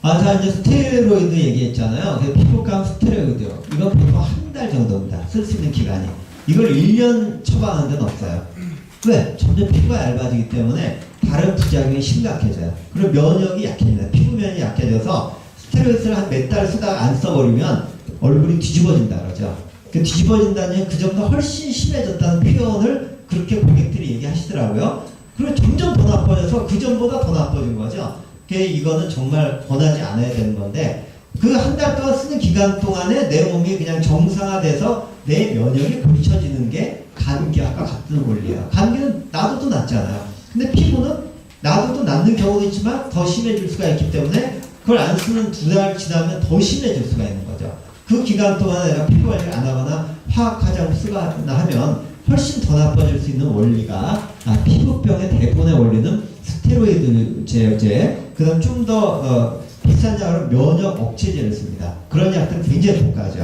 아, 자, 이제 스테로이드 얘기했잖아요. 그 피부감 스테로이드. 이건 보통 한 달 정도입니다. 쓸 수 있는 기간이. 이걸 1년 처방하는 데는 없어요. 왜? 점점 피부가 얇아지기 때문에 다른 부작용이 심각해져요. 그리고 면역이 약해집니다. 피부면이 약해져서 스테로이드를 한 몇 달 쓰다가 안 써버리면 얼굴이 뒤집어진다 그러죠. 그 뒤집어진다는 그 정도 훨씬 심해졌다는 표현을 그렇게 고객들이 얘기하시더라고요. 그리고 점점 더 나빠져서 그 전보다 더 나빠진 거죠. 그 이거는 정말 권하지 않아야 되는 건데 그 한 달 동안 쓰는 기간 동안에 내 몸이 그냥 정상화돼서 내 면역이 고쳐지는 게 감기약과 같은 원리예요. 감기는 나도 낫잖아요. 근데 피부는 나도 낫는 경우도 있지만 더 심해질 수가 있기 때문에 그걸 안 쓰는 두 달 지나면 더 심해질 수가 있는 거죠. 그 기간 동안 내가 피부 관리를 안 하거나 화학 화장을 쓰거나 하면 훨씬 더 나빠질 수 있는 원리가 아, 피부병의 대부분의 원리는 스테로이드 제제 그 다음 좀더 어, 비싼 약으로 면역 억제제를 씁니다. 그런 약들은 굉장히 고가죠.